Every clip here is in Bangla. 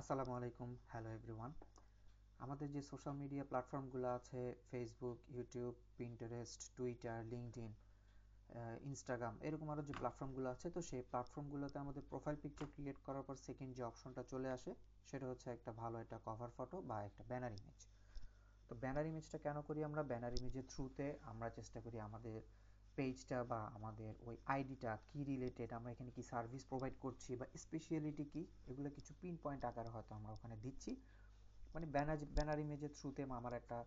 আসসালামু আলাইকুম, হ্যালো এভরিওয়ান। আমাদের যে সোশ্যাল মিডিয়া প্ল্যাটফর্মগুলো আছে Facebook YouTube Pinterest Twitter LinkedIn Instagram এরকম আরও যে প্ল্যাটফর্মগুলো আছে, তো সেই প্ল্যাটফর্মগুলোতে আমাদের প্রোফাইল পিকচার ক্রিয়েট করার পর সেকেন্ড যে অপশনটা চলে আসে, সেটা হচ্ছে একটা ভালো একটা কভার ফটো বা একটা ব্যানার ইমেজ তো ব্যানার ইমেজটা কেন করি আমরা? ব্যানার ইমেজের থ্রুতে আমরা চেষ্টা করি আমাদের পেজটা বা আমাদের ওই আইডিটা কি রিলেটেড আমরা এখানে কি সার্ভিস প্রোভাইড করছি বা স্পেশালিটি কি, এগুলো কিছু পিন পয়েন্ট আকারে হয়তো আমরা ওখানে দিচ্ছি। মানে ব্যানার ব্যানার ইমেজের থ্রুতে আমার একটা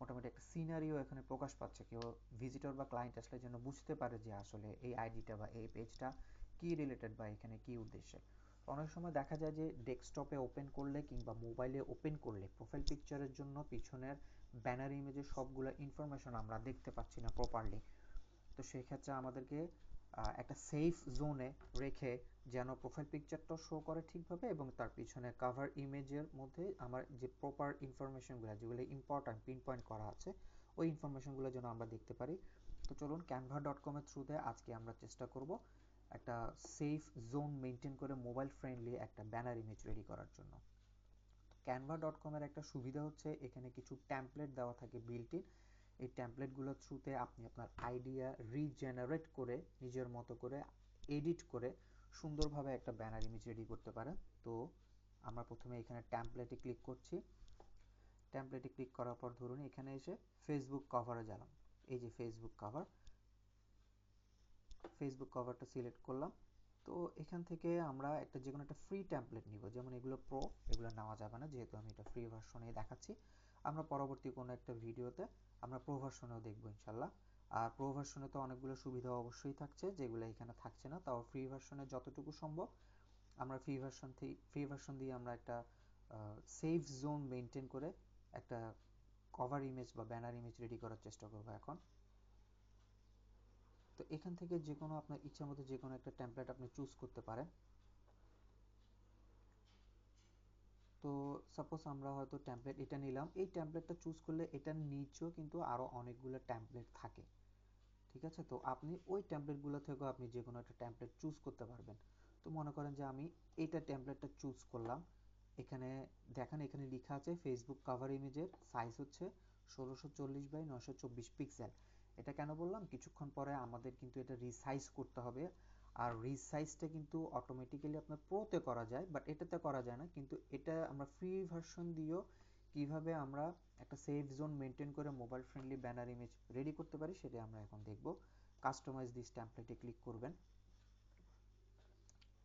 মোটামুটি একটা সিনারিও এখানে প্রকাশ পাচ্ছে। কেউ ভিজিটর বা ক্লায়েন্ট আসলে যেন বুঝতে পারে যে আসলে এই আইডিটা বা এই পেজটা কি রিলেটেড বা এখানে কি উদ্দেশ্যে। অনেক সময় দেখা যায় যে ডেস্কটপে ওপেন করলে কিংবা মোবাইলে ওপেন করলে প্রোফাইল পিকচারের জন্য পিছনের ব্যানার ইমেজের সবগুলো ইনফরমেশন আমরা দেখতে পাচ্ছি না প্রপারলি তো সেই ক্ষেত্রে আমাদেরকে একটা সেফ জোনে রেখে যেন প্রোফাইল পিকচারটা শো করে ঠিকভাবে এবং তার পিছনে কাভার ইমেজের মধ্যে আমার যে প্রপার ইনফরমেশনগুলো যেগুলো ইম্পর্ট্যান্ট পিন পয়েন্ট করা আছে, ওই ইনফরমেশনগুলো যেন আমরা দেখতে পারি। তো চলুন ক্যানভা ডট কমের থ্রুতে আজকে আমরা চেষ্টা করব একটা সেফ জোন মেনটেন করে মোবাইল ফ্রেন্ডলি একটা ব্যানার ইমেজ রেডি করার জন্য। ক্যানভা ডট কমের একটা সুবিধা হচ্ছে, এখানে কিছু ট্যাম্পলেট দেওয়া থাকে বিল্ট ইন এই ট্যাম্পলেটগুলোর থ্রুতে আপনি আপনার আইডিয়া রিজেনারেট করে, নিজের মতো করে এডিট করে সুন্দরভাবে একটা ব্যানার ইমেজ রেডি করতে পারেন। তো আমরা প্রথমে এখানে ট্যাম্পলেটে ক্লিক করছি। ট্যাম্পলেটে ক্লিক করার পর ধরুন এখানে এসে ফেসবুক কভারে গেলাম। এই যে ফেসবুক কভার ফেসবুক কভারটা সিলেক্ট করলাম। তো এখান থেকে আমরা একটা যে কোনো একটা ফ্রি ট্যাম্পলেট নিব। যেমন এগুলো প্রো এগুলো নেওয়া যাবে না, যেহেতু আমি এটা ফ্রি ভার্সনে দেখাচ্ছি। আমরা পরবর্তী কোনো একটা ভিডিওতে আমরা প্রো ভার্সনেও দেখব ইনশাল্লাহ। আর প্রো ভার্সনে তো অনেকগুলো সুবিধা অবশ্যই থাকছে, যেগুলো এখানে থাকছে না। তাও ফ্রি ভার্সনে যতটুকু সম্ভব আমরা ফ্রি ভার্সন থেকে ফ্রি ভার্সন দিয়ে আমরা একটা সেফ জোন মেনটেন করে একটা কভার ইমেজ বা ব্যানার ইমেজ রেডি করার চেষ্টা করব এখন। তো এখান থেকে যে কোনো আপনার ইচ্ছা মতো যে কোনো একটা টেমপ্লেট আপনি চুজ করতে পারেন। তো সাপোজ আমরা হয়তো টেমপ্লেট এটা নিলাম। এই টেমপ্লেটটা চুজ করলে এটার নিচেও কিন্তু আরও অনেকগুলো টেমপ্লেট থাকে। ঠিক আছে? তো আপনি ওই টেমপ্লেটগুলো থেকেও আপনি যে কোনো একটা টেমপ্লেট চুজ করতে পারবেন। তো মনে করেন যে আমি এইটা টেমপ্লেটটা চুজ করলাম। এখানে দেখেন, এখানে লেখা আছে ফেসবুক কাভার ইমেজের সাইজ হচ্ছে ষোলোশো চল্লিশ বাই নশো চব্বিশ পিক্সেল এটা কেন বললাম? কিছুক্ষণ পরে আমাদের কিন্তু এটা রিসাইজ করতে হবে। আর রিসাইজটা কিন্তু অটোমেটিক্যালি আপনার প্রোতে করা যায় বাট এটাতে করা যায় না। কিন্তু এটা আমরা ফ্রি ভার্সন দিয়েও কীভাবে আমরা একটা সেফ জোন মেনটেন করে mobile friendly banner image ready করতে পারি, সেটা আমরা এখন দেখব। কাস্টমাইজ দিস ট্যাম্পলেটে ক্লিক করবেন।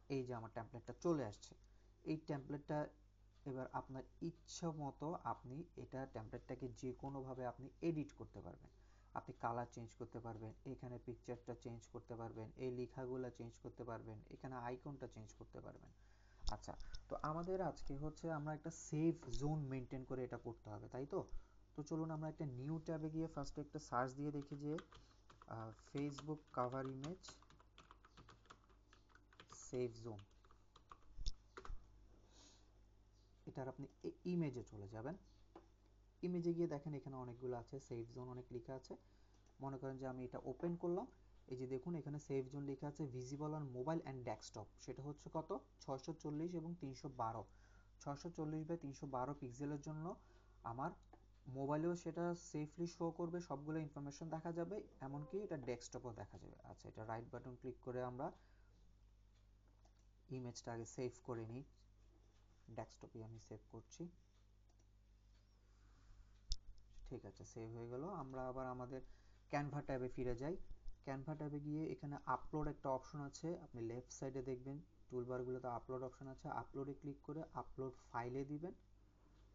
এই যে আমার ট্যাম্পলেটটা চলে আসছে। এই ট্যাম্পলেটটা এবার আপনার ইচ্ছা মতো আপনি এটা ট্যাম্পলেটটাকে যে কোনোভাবে আপনি এডিট করতে পারবেন। আপনি কালার চেঞ্জ করতে পারবেন, এখানে পিকচারটা চেঞ্জ করতে পারবেন, এই লেখাগুলো চেঞ্জ করতে পারবেন, এখানে আইকনটা চেঞ্জ করতে পারবেন। আচ্ছা তো আমাদের আজকে হচ্ছে আমরা একটা সেফ জোন মেনটেন করে এটা করতে হবে, তাই তো? তো চলুন আমরা একটা নিউ ট্যাবে গিয়ে ফার্স্টে একটা সার্চ দিয়ে দেখি যে Facebook cover image safe zone এটার আপনি ইমেজে চলে যাবেন। ইমেজে গিয়ে দেখেন এখানে অনেকগুলো আছে সেফ জোন অনেক লেখা আছে। মনে করেন যে আমি এটা ওপেন করলাম, এই যে দেখুন এখানে সেফ জোন লেখা আছে visible on mobile and desktop সেটা হচ্ছে কত? ছয়শো চল্লিশ এবং তিনশো বারো। ছয়শো বাই তিনশো বারো পিক্সেলের জন্য আমার মোবাইলেও সেটা সেফলি শো করবে, সবগুলো ইনফরমেশন দেখা যাবে, এমনকি এটা ডেস্কটপও দেখা যাবে। আচ্ছা এটা রাইট বাটন ক্লিক করে আমরা ইমেজটা আগে সেভ করে নিই। ডেস্কটপে আমি সেভ করছি। ঠিক আছে সেভ হয়ে গেল। আমরা আবার আমাদের ক্যানভা ট্যাবে ফিরে যাই। ক্যানভা ট্যাবে গিয়ে এখানে আপলোড একটা অপশন আছে। আপনি লেফট সাইডে দেখবেন টুলবারগুলোতে আপলোড অপশন আছে। আপলোডে ক্লিক করে আপলোড ফাইলে দিবেন।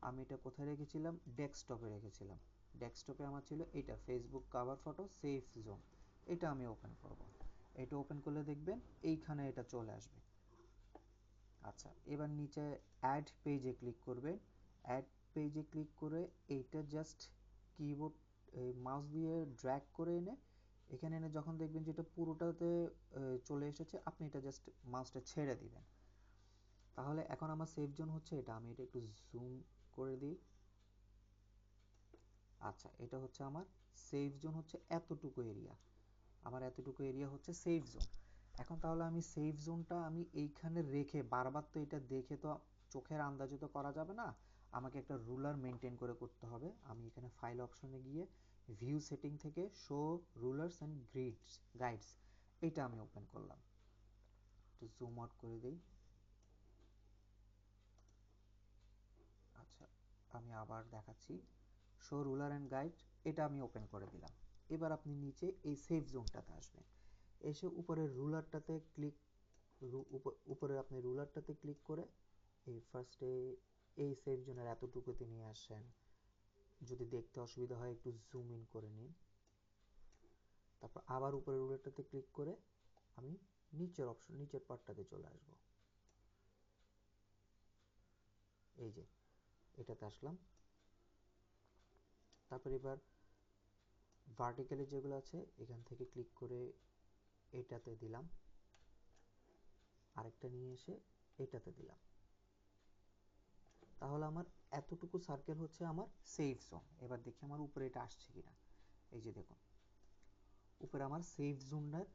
আমি এটা কোথায় রেখেছিলাম? ডেস্কটপে রেখেছিলাম। ডেস্কটপে আমার ছিল এটা Facebook cover photo safe zone এটা আমি ওপেন করব। এটা ওপেন করলে দেখবেন এইখানে এটা চলে আসবে। আচ্ছা এবার নিচে অ্যাড পেজে ক্লিক করবেন। অ্যাড পেজে ক্লিক করে এইটা জাস্ট কিবোর্ড মাউস দিয়ে ড্র্যাগ করে এনে এখানে এনে যখন দেখবেন যে এটা পুরোটাতে চলে এসেছে, আপনি এটা জাস্ট মাউসটা ছেড়ে দিবেন। তাহলে এখন আমার সেফ জোন হচ্ছে এটা, আমি এটা একটু জুম করে দিই। আচ্ছা এটা হচ্ছে আমার সেফ জোন হচ্ছে এতটুকু এরিয়া আমার এতটুকু এরিয়া হচ্ছে সেফ জোন এখন তাহলে আমি সেফ জোনটা আমি এইখানে রেখে, বারবার তো এটা দেখে তো চোখের আন্দাজে তো করা যাবে না আমাকে একটা রুলার মেনটেন করে করতে হবে। আমি এখানে ফাইল অপশনে গিয়ে ভিউ সেটিং থেকে show rulers and grids guides এটা আমি ওপেন করলাম। একটু জুম আউট করে দিই। আচ্ছা আমি আবার দেখাচ্ছি। শো রুলার অ্যান্ড গাইড এটা আমি ওপেন করে দিলাম। এবার আপনি নিচে এই সেফ জোনটাতে আসবেন। এসে উপরে রুলারটাতে ক্লিক উপরে আপনি রুলারটাতে ক্লিক করে এই ফার্স্টে এই সেফ জোনের এতটুকুতে নিয়ে আসেন। যদি দেখতে অসুবিধা হয়, একটু জুম ইন করে নিন। তারপর আবার উপরে রুলারটাতে ক্লিক করে আমি নিচের অপশন নিচের পার্টটাতে চলে আসব। এই যে, এটাতে আসলাম। তারপর এবার ভার্টিক্যালি যেগুলো আছে, এখান থেকে ক্লিক করে এটাতে দিলাম। আরেকটা নিয়ে এসে এটাতে দিলাম। তাহলে আমার এতটুকু সার্কেল হচ্ছে আমার সেফ জোন এবার দেখি আমার উপরে এটা আসছে কিনা। এই যে দেখুন, উপরে আমার সেফ জোনের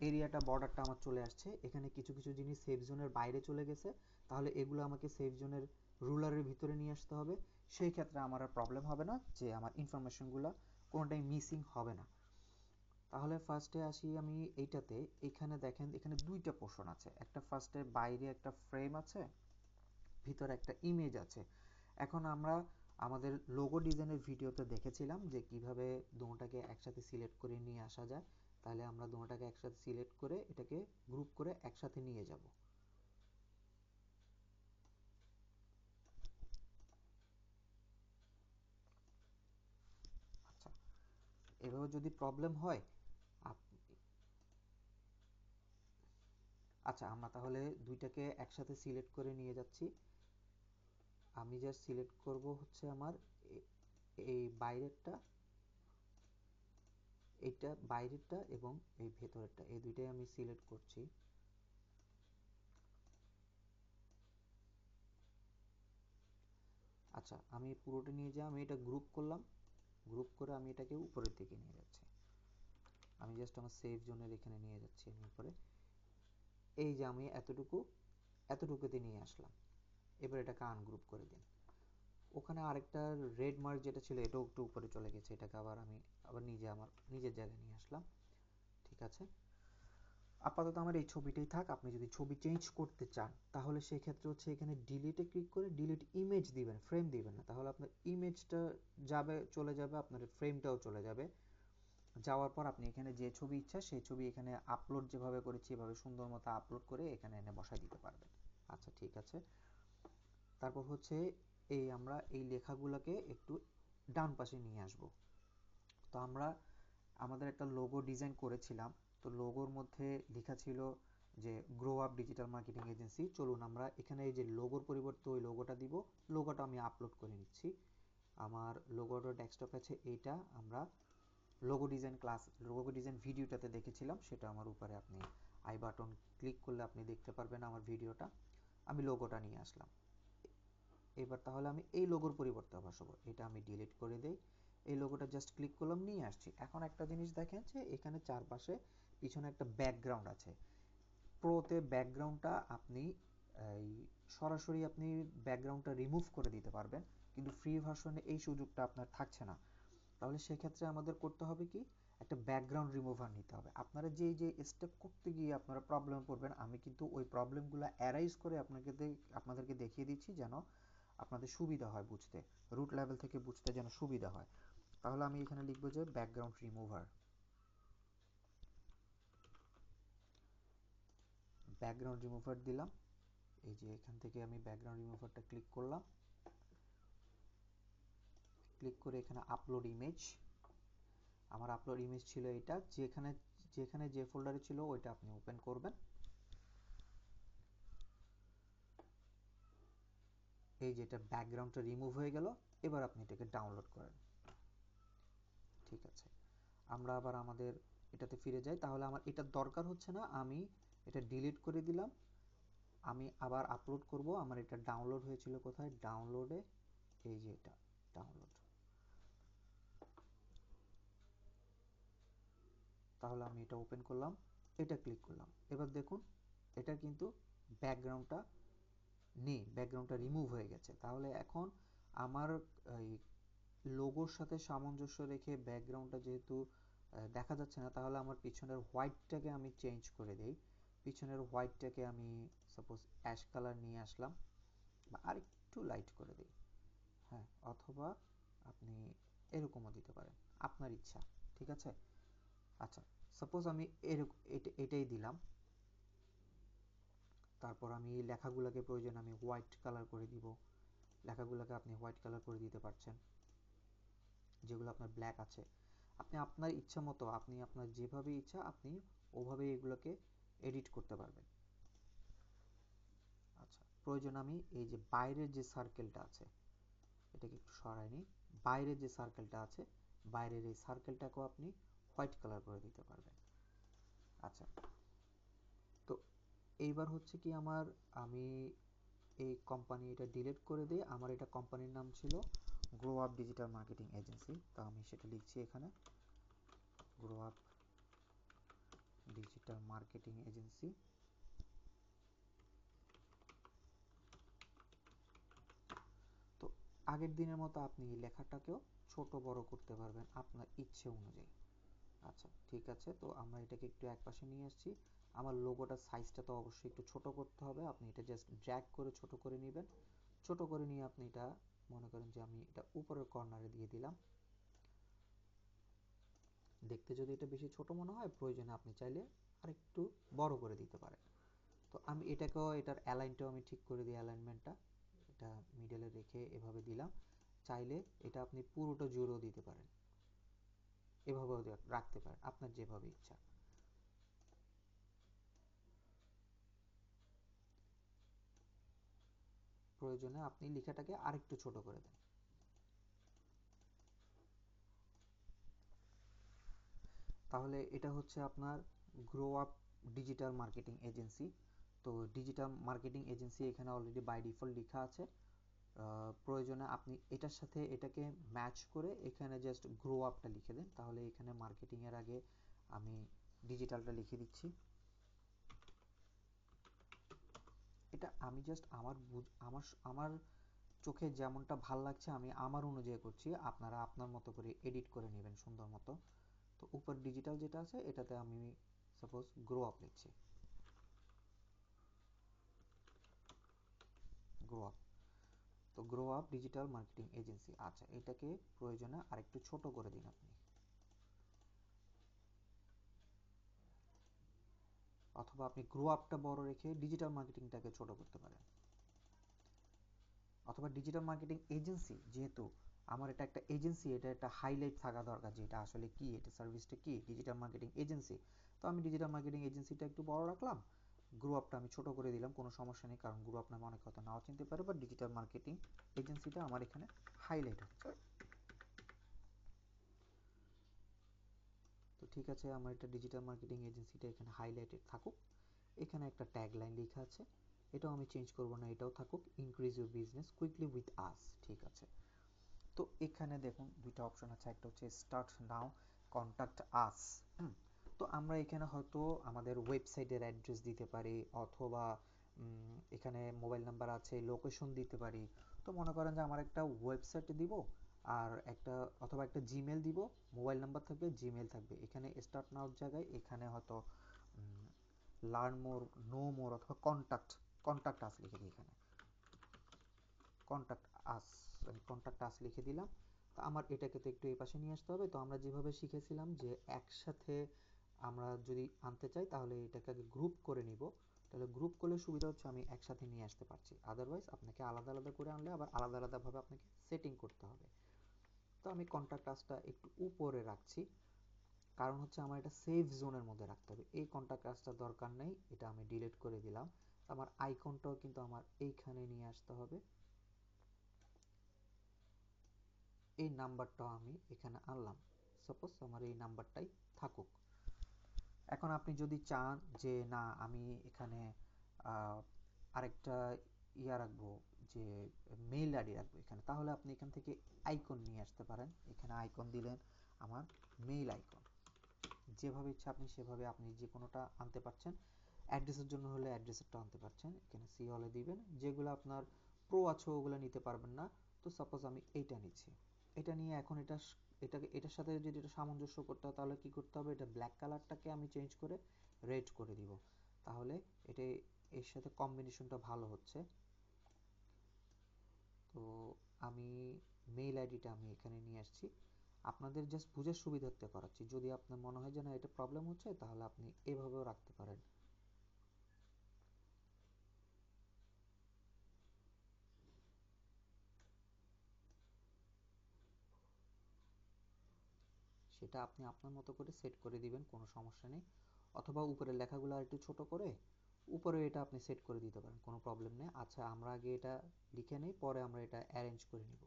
এরিয়াটা বর্ডারটা আমার চলে আসছে। এখানে কিছু কিছু জিনিস সেফ জোনের বাইরে চলে গেছে। তাহলে এগুলো আমাকে সেফ জোনের রুলারের ভিতরে নিয়ে আসতে হবে। সেই ক্ষেত্রে আমার আর প্রবলেম হবে না যে আমার ইনফরমেশনগুলো কোনোটাই মিসিং হবে না। তাহলে ফার্স্টে আসি আমি এইটাতে। এখানে দেখেন, এখানে দুইটা পোর্শন আছে। একটা ফার্স্টে বাইরে একটা ফ্রেম আছে। ভিতরে একটা ইমেজ আছে। এখন আমরা আমাদের লোগো ডিজাইনের ভিডিওতে দেখেছিলাম যে কীভাবে দুটোটাকে একসাথে সিলেক্ট করে নিয়ে আসা যায়। তাহলে আমরা দুটোটাকে একসাথে সিলেক্ট করে এটাকে গ্রুপ করে একসাথে নিয়ে যাব। আচ্ছা এভাবে যদি প্রবলেম হয় আচ্ছা আমরা তাহলে দুইটাকে একসাথে সিলেক্ট করে নিয়ে যাচ্ছি। আমি জাস্ট সিলেক্ট করব হচ্ছে আমার এই বাইরেরটা, এইটা বাইরেরটা এবং এই ভেতরেরটা। এই দুইটাই আমি সিলেক্ট করছি। আচ্ছা আমি পুরোটা নিয়ে যাই আমি এটা গ্রুপ করলাম গ্রুপ করে আমি এটাকে উপরের দিকে নিয়ে যাচ্ছি। আমি জাস্ট আমার সেভ জোনের এখানে নিয়ে যাচ্ছি আমি উপরে। এই যে আমি এতটুকু, এতটুকুতে নিয়ে আসলাম। এবার এটাকে আনগ্রুপ করে দিন। ওখানে আরেকটা রেড মার্ক যেটা ছিল, এটাও একটু উপরে চলে গেছে। এটাকে আবার আমি আবার নিজে আমার, নিজের জায়গায় নিয়ে আসলাম। ঠিক আছে? আপাতত আমার এই ছবিটাই থাক। আপনি যদি ছবি চেঞ্জ করতে চান, তাহলে সেই ক্ষেত্রে হচ্ছে এখানে ডিলিটে ক্লিক করে ডিলিট ইমেজ দিবেন ফ্রেম দিবেন না। তাহলে আপনার ইমেজটা যাবে, চলে যাবে, আপনার ফ্রেমটাও চলে যাবে। যাওয়ার পর আপনি এখানে যে ছবি ইচ্ছা, সেই ছবি এখানে আপলোড যেভাবে করেছি, এভাবে সুন্দর মতো আপলোড করে এখানে এনে বসাই দিতে পারবেন। আচ্ছা ঠিক আছে? তারপর হচ্ছে এই আমরা এই লেখাগুলোকে একটু ডান পাশে নিয়ে আসব। তো আমরা আমাদের একটা লোগো ডিজাইন করেছিলাম। তো লোগোর মধ্যে লেখা ছিল যে grow up digital marketing agency চলুন আমরা এখানে এই যে লোগোর পরিবর্তে ওই লোগোটা দিব। লোগোটা আমি আপলোড করে নিচ্ছি। আমার লোগোটা ডেস্কটপ আছে এইটা। আমরা logo design class logo design ভিডিওটাতে দেখেছিলাম। সেটা আমার উপরে আপনি আই বাটন ক্লিক করলে আপনি দেখতে পারবেন আমার ভিডিওটা আমি লোগোটা নিয়ে আসলাম। এবার তাহলে আমি এই লোগোর পরিবর্তে বসাবো এটা আমি ডিলিট করে দেই। এই লোগোটা জাস্ট ক্লিক করলাম, নিয়ে আসছি। এখন একটা জিনিস দেখেন যে এখানে চারপাশে পিছনে একটা ব্যাকগ্রাউন্ড আছে। প্রোতে ব্যাকগ্রাউন্ডটা আপনি, এই সরাসরি আপনি ব্যাকগ্রাউন্ডটা রিমুভ করে দিতে পারবেন। কিন্তু ফ্রি ভার্সনে এই সুযোগটা আপনার থাকছে না। তাহলে সেক্ষেত্রে আমাদের করতে হবে কি? একটা ব্যাকগ্রাউন্ড রিমুভার নিতে হবে। আপনারা যে যে স্টেপ করতে গিয়ে আপনারা প্রবলেম পড়বেন আমি কিন্তু ওই প্রবলেমগুলো অ্যারাইজ করে আপনাকে আপনাদেরকে দেখিয়ে দিচ্ছি যেন আপনাদের সুবিধা হয় বুঝতে রুট লেভেল থেকে বুঝতে যেন সুবিধা হয়। তাহলে আমি এখানে লিখব যে ব্যাকগ্রাউন্ড রিমুভার ব্যাকগ্রাউন্ড রিমুভার দিলাম। এই যে এখান থেকে আমি ব্যাকগ্রাউন্ড রিমুভারটা ক্লিক করলাম। ক্লিক করে এখানে আপলোড ইমেজ আমার আপলোড ইমেজ ছিল এটা যেখানে যেখানে যে ফোল্ডারে ছিল ওইটা আপনি ওপেন করবেন। এই যেটা ব্যাকগ্রাউন্ডটা রিমুভ হয়ে গেল, এবার আপনি এটাকে ডাউনলোড করেন। ঠিক আছে। আমরা আবার আমাদের এটাতে ফিরে যাই। তাহলে আমার এটা দরকার হচ্ছে না, আমি এটা ডিলিট করে দিলাম। আমি আবার আপলোড করব। আমার এটা ডাউনলোড হয়েছিল কোথায়? ডাউনলোডে এই যে এটা ডাউনলোড তাহলে আমি এটা ওপেন করলাম। এটা ক্লিক করলাম। এবার দেখুন, এটা কিন্তু ব্যাকগ্রাউন্ডটা নেই ব্যাকগ্রাউন্ডটা রিমুভ হয়ে গেছে। তাহলে এখন আমার, এই লোগোর সাথে সামঞ্জস্য রেখে ব্যাকগ্রাউন্ডটা যেহেতু দেখা যাচ্ছে না, তাহলে আমার পিছনের হোয়াইটটাকে আমি চেঞ্জ করে দেই। পিছনের হোয়াইটটাকে আমি সাপোজ অ্যাশ কালার নিয়ে আসলাম বা আরেকটু লাইট করে দিই। হ্যাঁ অথবা আপনি এরকমও দিতে পারেন, আপনার ইচ্ছা, ঠিক আছে? আচ্ছা সাপোজ আমি এরকম এটাই দিলাম। তারপর আমি এই লেখাগুলোকে প্রয়োজন আমি হোয়াইট কালার করে দিব। লেখাগুলোকে আপনি হোয়াইট কালার করে দিতে পারছেন। যেগুলো আপনার ব্ল্যাক আছে। আপনি আপনার ইচ্ছা মতো, আপনি আপনার যেভাবে ইচ্ছা, আপনি ওভাবে এগুলোকে এডিট করতে পারবেন। আচ্ছা প্রয়োজন আমি এই যে বাইরের যে সার্কেলটা আছে, এটাকে একটু সরাই নিই। বাইরের যে সার্কেলটা আছে, বাইরের এই সার্কেলটাকেও আপনি হোয়াইট কালার করে দিতে পারবেন। আচ্ছা এইবার হচ্ছে কি আমার, আমি এই কোম্পানি এটা ডিলিট করে দিই আমার এটা কোম্পানির নাম ছিল grow up digital marketing agency তো আমি সেটা লিখছি এখানে। Grow up digital marketing agency তো আগের দিনের মতো আপনি এই লেখাটাকেও ছোট বড় করতে পারবেন আপনার ইচ্ছে অনুযায়ী। আচ্ছা ঠিক আছে, তো আমরা এটাকে একটু একপাশে নিয়ে আসছি। আমার লোগোটার সাইজটা তো অবশ্যই একটু ছোট করতে হবে। আপনি এটা জাস্ট ড্র্যাগ করে ছোট করে নেবেন। ছোট করে নিয়ে আপনি এটা, মনে করেন যে আমি এটা উপরের কর্নারে দিয়ে দিলাম। দেখতে যদি এটা বেশি ছোট মনে হয়, প্রয়োজনে আপনি চাইলে আরেকটু বড় করে দিতে পারেন। তো আমি এটাকেও, এটার অ্যালাইনটাও আমি ঠিক করে দিই অ্যালাইনমেন্টটা এটা মিডলে রেখে এভাবে দিলাম। চাইলে এটা আপনি পুরোটা জুড়েও দিতে পারেন। এভাবেও রাখতে পারেন, আপনার যেভাবে ইচ্ছা। প্রয়োজনে আপনি লেখাটাকে আরেকটু ছোট করে দেন। তাহলে এটা হচ্ছে আপনার grow up digital marketing agency তো ডিজিটাল মার্কেটিং এজেন্সি এখানে অলরেডি বাই ডিফল্ট লেখা আছে। প্রয়োজনে আপনি এটার সাথে এটাকে ম্যাচ করে এখানে জাস্ট গ্রো আপটা লিখে দেন। তাহলে এখানে মার্কেটিংয়ের আগে আমি ডিজিটালটা লিখে দিচ্ছি। এটা আমি জাস্ট আমার আমার আমার চোখে যেমনটা ভালো লাগছে, আমি আমার অনুযায়ী করছি। আপনারা আপনার মতো করে এডিট করে নেবেন সুন্দর মতো। তো উপর ডিজিটাল যেটা আছে, এটাতে আমি সাপোজ গ্রো আপ লিখছি গ্রো আপ তো grow up digital marketing agency আচ্ছা এটাকে প্রয়োজনে আরেকটু ছোট করে দিন আপনি। অথবা আপনি গ্রো আপটা বড় রেখে ডিজিটাল মার্কেটিংটাকে ছোট করতে পারেন। অথবা ডিজিটাল মার্কেটিং এজেন্সি যেহেতু আমার এটা একটা এজেন্সি এটা একটা হাইলাইট থাকা দরকার যে এটা আসলে কি, এটা সার্ভিসটা কি ডিজিটাল মার্কেটিং এজেন্সি তো আমি ডিজিটাল মার্কেটিং এজেন্সিটা একটু বড় রাখলাম গ্রো আপটা আমি ছোট করে দিলাম, কোনো সমস্যা নেই, কারণ গ্রো আপ নামে অনেক কথা নাও চিনতে পারে বা ডিজিটাল মার্কেটিং এজেন্সিটা আমার এখানে হাইলাইট হচ্ছে। ঠিক আছে, আমার এটা ডিজিটাল মার্কেটিং এজেন্সিটা এখানে হাইলাইটেড থাকুক। এখানে একটা ট্যাগ লাইন লেখা আছে, এটাও আমি চেঞ্জ করব না, এটাও থাকুক increase your business quickly with us ঠিক আছে? তো এখানে দেখুন, দুইটা অপশন আছে, একটা হচ্ছে স্টার্ট নাও কন্ট্যাক্ট আস তো আমরা এখানে হয়তো আমাদের ওয়েবসাইটের অ্যাড্রেস দিতে পারি, অথবা এখানে মোবাইল নাম্বার আছে লোকেশন দিতে পারি। তো মনে করেন যে আমার একটা ওয়েবসাইট দিব আর একটা, অথবা একটা জিমেল দিব মোবাইল নাম্বার থাকবে জিমেল থাকবে। এখানে স্টার্ট নাওর জায়গায়, এখানে হয়তো লার্ন মোর নো মোর অথবা কন্ট্যাক্ট কন্ট্যাক্ট আস লিখে দিই এখানে। কন্ট্যাক্ট আস আমি কন্ট্যাক্ট আস লিখে দিলাম। তো আমার এটাকে তো একটু এই পাশে নিয়ে আসতে হবে। তো আমরা যেভাবে শিখেছিলাম যে একসাথে আমরা যদি আনতে চাই, তাহলে এটাকে আগে গ্রুপ করে নিব। তাহলে গ্রুপ করলে সুবিধা হচ্ছে আমি একসাথে নিয়ে আসতে পারছি। আদারওয়াইজ আপনাকে আলাদা আলাদা করে আনলে আবার আলাদা আলাদাভাবে আপনাকে সেটিং করতে হবে। তো আমি কন্ট্যাক্ট আসটা একটু উপরে রাখছি। কারণ হচ্ছে আমার এটা সেফ জোনের মধ্যে রাখতে হবে। এই কন্ট্যাক্ট আসটা দরকার নেই, এটা আমি ডিলিট করে দিলাম। আমার আইকনটাও কিন্তু আমার এইখানে নিয়ে আসতে হবে। এই নাম্বারটাও আমি এখানে আনলাম। সাপোজ আমার এই নাম্বারটাই থাকুক। এখন আপনি যদি চান যে, না, আমি এখানে আরেকটা ইয়া রাখব যে মেইল আইডি রাখব এখানে, তাহলে আপনি এখান থেকে আইকন নিয়ে আসতে পারেন। এখানে আইকন দিলেন আমার মেইল আইকন যেভাবে ইচ্ছা আপনি সেভাবে আপনি যে কোনোটা আনতে পারছেন অ্যাড্রেসের জন্য হলে অ্যাড্রেসেরটা আনতে পারছেন। এখানে সি হলে দিবেন, যেগুলো আপনার প্রো আছে ওগুলো নিতে পারবেন না। তো সাপোজ আমি এইটা নিচ্ছি। এটা নিয়ে এখন এটা এটাকে, এটার সাথে যদি এটা সামঞ্জস্য করতে হয় তাহলে কি করতে হবে? এটা ব্ল্যাক কালারটাকে আমি চেঞ্জ করে রেড করে দিব। তাহলে এটা, এর সাথে কম্বিনেশনটা ভালো হচ্ছে। তো আমি মেইল আইডিটা আমি এখানে নিয়ে আসছি। আপনাদের জাস্ট বুঝে সুবিধার্থে করাচ্ছি। যদি আপনার মনে হয় যে না, এটা প্রবলেম হচ্ছে, তাহলে আপনি এভাবেও রাখতে পারেন। সেটা আপনি আপনার মতো করে সেট করে দিবেন, কোনো সমস্যা নেই। অথবা উপরের লেখাগুলো আর একটু ছোট করে উপরে এটা আপনি সেট করে দিতে পারেন, কোনো প্রবলেম নেই। আচ্ছা আমরা আগে এটা লিখে নেই, পরে আমরা এটা অ্যারেঞ্জ করে নিব।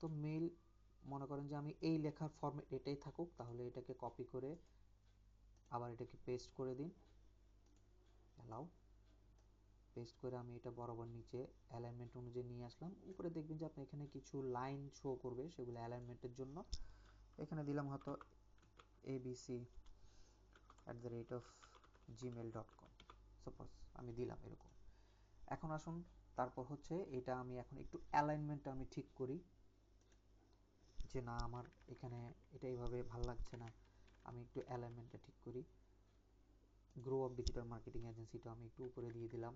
তো মেইল মনে করেন যে আমি এই লেখার ফর্মেট এটাই থাকুক, তাহলে এটাকে কপি করে আবার এটাকে পেস্ট করে দিন। অ্যালাউ পেস্ট করে আমি এটা বরাবর নিচে অ্যালাইনমেন্ট অনুযায়ী নিয়ে আসলাম। উপরে দেখবেন যে আপনি এখানে কিছু লাইন শো করবে, সেগুলো অ্যালাইনমেন্টের জন্য। এখানে দিলাম হয়তো ABC at the rate of Gmail dot com suppose আমি দিলাম এরকম। এখন আসুন, তারপর হচ্ছে এটা আমি এখন একটু অ্যালাইনমেন্টটা আমি ঠিক করি যে না, আমার এখানে এটা এইভাবে ভালো লাগছে না। আমি একটু অ্যালাইনমেন্টটা ঠিক করি। গ্রো অফ ডিজিটাল মার্কেটিং এজেন্সিটা আমি একটু উপরে দিয়ে দিলাম।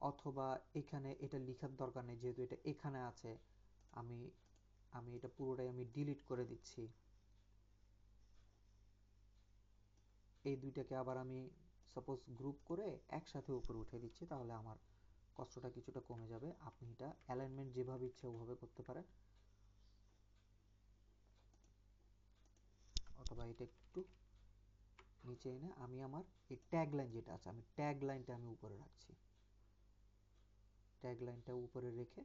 অথবা এখানে এটা লিখার দরকার নেই, যেহেতু এটা এখানে আছে, আমি আমি এটা পুরোটাই আমি ডিলিট করে দিচ্ছি। এই দুইটাকে আবার আমি সাপোজ গ্রুপ করে একসাথে উপরে উঠে দিচ্ছি, তাহলে আমার কষ্টটা কিছুটা কমে যাবে। আপনি এটা অ্যালাইনমেন্ট যেভাবে ইচ্ছে ওভাবে করতে পারেন। অথবা এটা একটু নিচে এনে আমি আমার এই ট্যাগ লাইন যেটা আছে, আমি ট্যাগ লাইনটা আমি উপরে রাখছি। ট্যাগ লাইনটা উপরে রেখে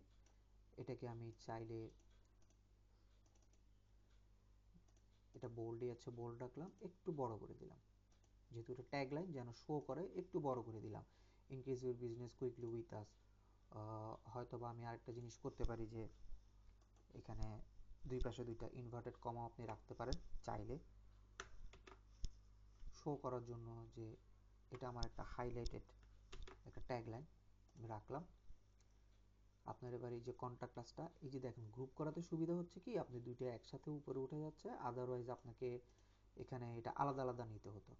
এটাকে আমি চাইলে এটা বোল্ডে আছে বোল্ড রাখলাম, একটু বড় করে দিলাম। যেহেতু এটা ট্যাগ লাইন যেন শো করে, একটু বড় করে দিলাম। Increase your business quickly with us হয়তো বা আমি আরেকটা জিনিস করতে পারি যে, এখানে দুই পাশে দুইটা ইনভার্টেড কমা আপনি রাখতে পারেন চাইলে। শো করার জন্য যে, এটা আমার একটা হাইলাইটেড একটা ট্যাগ লাইন আমি রাখলাম। আপনার এবার এই যে কন্ট্যাক্ট ক্লাসটা এই যে দেখেন গ্রুপ করাতে সুবিধা হচ্ছে কি, আপনি দুইটা একসাথে উপরে উঠে যাচ্ছে আদারওয়াইজ আপনাকে এখানে এটা আলাদা আলাদা নিতে হতো।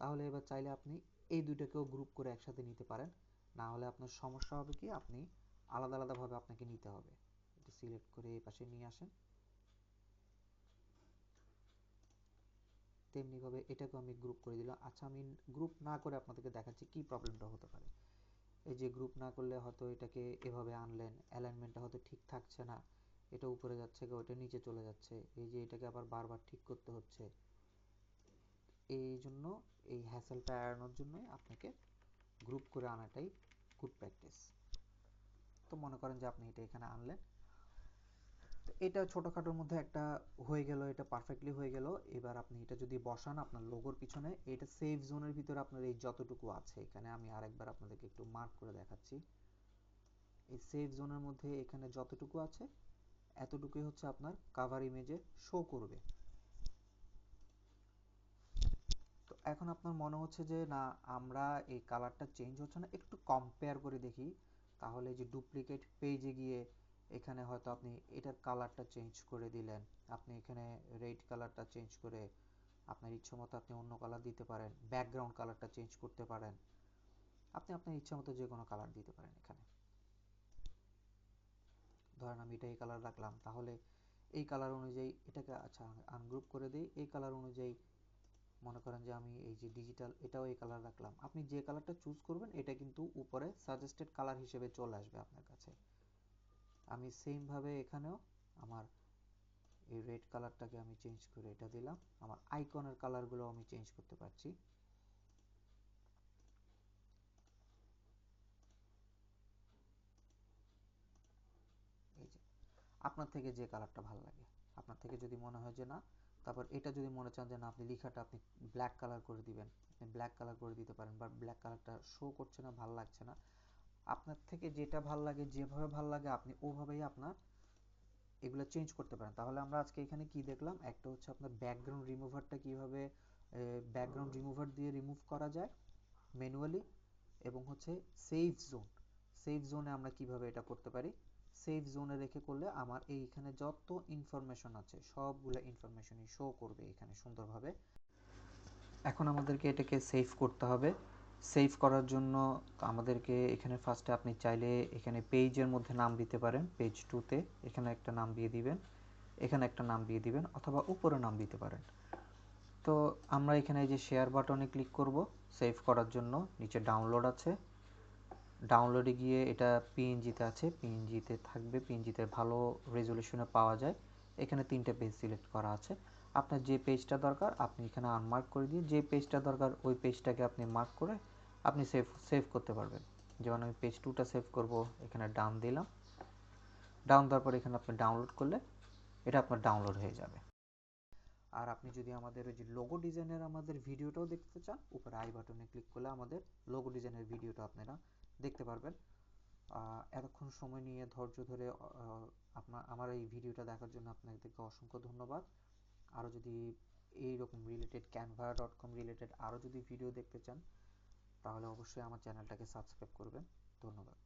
তাহলে এবার চাইলে আপনি এই দুইটাকেও গ্রুপ করে একসাথে নিতে পারেন। না হলে আপনার সমস্যা হবে কি, আপনি আলাদা আলাদাভাবে আপনাকে নিতে হবে। এটা সিলেক্ট করে এই পাশে নিয়ে আসেন। তেমনিভাবে এটাকেও আমি গ্রুপ করে দিলাম। আচ্ছা আমি গ্রুপ না করে আপনাদেরকে দেখাচ্ছি কি প্রবলেমটা হতে পারে। এই যে গ্রুপ না করলে হয়তো এটাকে এভাবে আনলেন অ্যালাইনমেন্টটা হয়তো ঠিক থাকছে না, এটা উপরে যাচ্ছে ওটা নিচে চলে যাচ্ছে, এই যে এটাকে আবার বারবার ঠিক করতে হচ্ছে। এই জন্য এই হ্যাসেলটা এড়ানোর জন্যই আপনাকে গ্রুপ করে আনাটাই গুড প্র্যাকটিস তো মনে করেন যে আপনি এটা এখানে আনলেন এটা ছোটখাটোর মধ্যে একটা হয়ে গেল, এটা পারফেক্টলি হয়ে গেল। এবার আপনি এটা যদি বসান আপনার লোগোর পিছনে, এটা সেফ জোনের ভিতরে আপনার এই যতটুকু আছে। এখানে আমি আরেকবার আপনাদেরকে একটু মার্ক করে দেখাচ্ছি। এই সেফ জোনের মধ্যে এখানে যতটুকু আছে, এতটুকুই হচ্ছে আপনার কাভার ইমেজে শো করবে। তো এখন আপনার মনে হচ্ছে যে, না, আমরা এই কালারটা চেঞ্জ হচ্ছে না, একটু কম্পেয়ার করে দেখি। তাহলে যে ডুপ্লিকেট পেজে গিয়ে এখানে হয়তো আপনি এটার কালারটা চেঞ্জ করে দিলেন। আপনি এখানে রেড কালারটা চেঞ্জ করে আপনার ইচ্ছা মতো আপনি অন্য কালার দিতে পারেন ব্যাকগ্রাউন্ড কালারটা চেঞ্জ করতে পারেন। আপনি আপনার ইচ্ছা মতো যে কোনো কালার দিতে পারেন এখানে। ধরেন আমি এটা এই কালার রাখলাম, তাহলে এই কালার অনুযায়ী এটাকে আচ্ছা আনগ্রুপ করে দিই। এই কালার অনুযায়ী মনে করেন যে আমি এই যে ডিজিটাল এটাও এই কালার রাখলাম। আপনি যে কালারটা চুজ করবেন, এটা কিন্তু উপরে সাজেস্টেড কালার হিসেবে চলে আসবে আপনার কাছে। আমি সেমভাবে এখানেও আমার এই রেড কালারটাকে আমি চেঞ্জ করে এটা দিলাম। আমার আইকনের কালারগুলো আমি চেঞ্জ করতে পারছি। আপনার থেকে যে কালারটা ভালো লাগে। আপনার থেকে যদি মনে হয় যে না, তারপর এটা যদি মনে চান যে না, আপনি লেখাটা আপনি ব্ল্যাক কালার করে দিবেন। আপনি ব্ল্যাক কালার করে দিতে পারেন বা ব্ল্যাক কালারটা শো করছে না, ভালো লাগছে না। আপনার থেকে যেটা ভালো লাগে যেভাবে ভালো লাগে আপনি ওভাবেই আপনার এগুলো চেঞ্জ করতে পারেন। তাহলে আমরা আজকে এখানে কি দেখলাম? একটা হচ্ছে আপনার ব্যাকগ্রাউন্ড রিমুভারটা কীভাবে ব্যাকগ্রাউন্ড রিমুভার দিয়ে রিমুভ করা যায় ম্যানুয়ালি এবং হচ্ছে সেফ জোন সেফ জোনে আমরা কীভাবে এটা করতে পারি? সেফ জোনে রেখে করলে আমার এইখানে যত ইনফরমেশন আছে সবগুলো ইনফরমেশনই শো করবে এখানে সুন্দরভাবে। এখন আমাদেরকে এটাকে সেভ করতে হবে। সেভ করার জন্য আমাদেরকে এখানে ফার্স্টে আপনি চাইলে এখানে পেজের মধ্যে নাম দিতে পারেন। পেজ টুতে এখানে একটা নাম দিয়ে দিবেন, এখানে একটা নাম দিয়ে দিবেন অথবা উপরে নাম দিতে পারেন। তো আমরা এখানে যে শেয়ার বাটনে ক্লিক করব সেভ করার জন্য। নিচে ডাউনলোড আছে। ডাউনলোডে গিয়ে এটা পিএনজিতে আছে। পিএনজিতে থাকবে। পিএনজিতে ভালো রেজলিউশনে পাওয়া যায়। এখানে তিনটে পেজ সিলেক্ট করা আছে। আপনার যে পেজটা দরকার, আপনি এখানে আনমার্ক করে দিয়ে যে পেজটা দরকার, ওই পেজটাকে আপনি মার্ক করে আপনি সেভ সেভ করতে পারবেন। যেমন আমি পেজ টুটা সেভ করব, এখানে ডাউন দিলাম। ডাউন দেওয়ার পর এখানে আপনি ডাউনলোড করলে এটা আপনার ডাউনলোড হয়ে যাবে। আর আপনি যদি আমাদের ওই যে লোগো ডিজাইনের আমাদের ভিডিওটাও দেখতে চান, উপরে আই বাটনে ক্লিক করলে আমাদের লোগো ডিজাইনের ভিডিওটা আপনারা দেখতে পারবেন। এতক্ষণ সময় নিয়ে ধৈর্য ধরে আপনার, আমার এই ভিডিওটা দেখার জন্য আপনাদেরকে অসংখ্য ধন্যবাদ। আরও যদি এইরকম related Canva dot com related আরও যদি ভিডিও দেখতে চান, তাহলে অবশ্যই আমার চ্যানেলটাকে সাবস্ক্রাইব করবেন। ধন্যবাদ।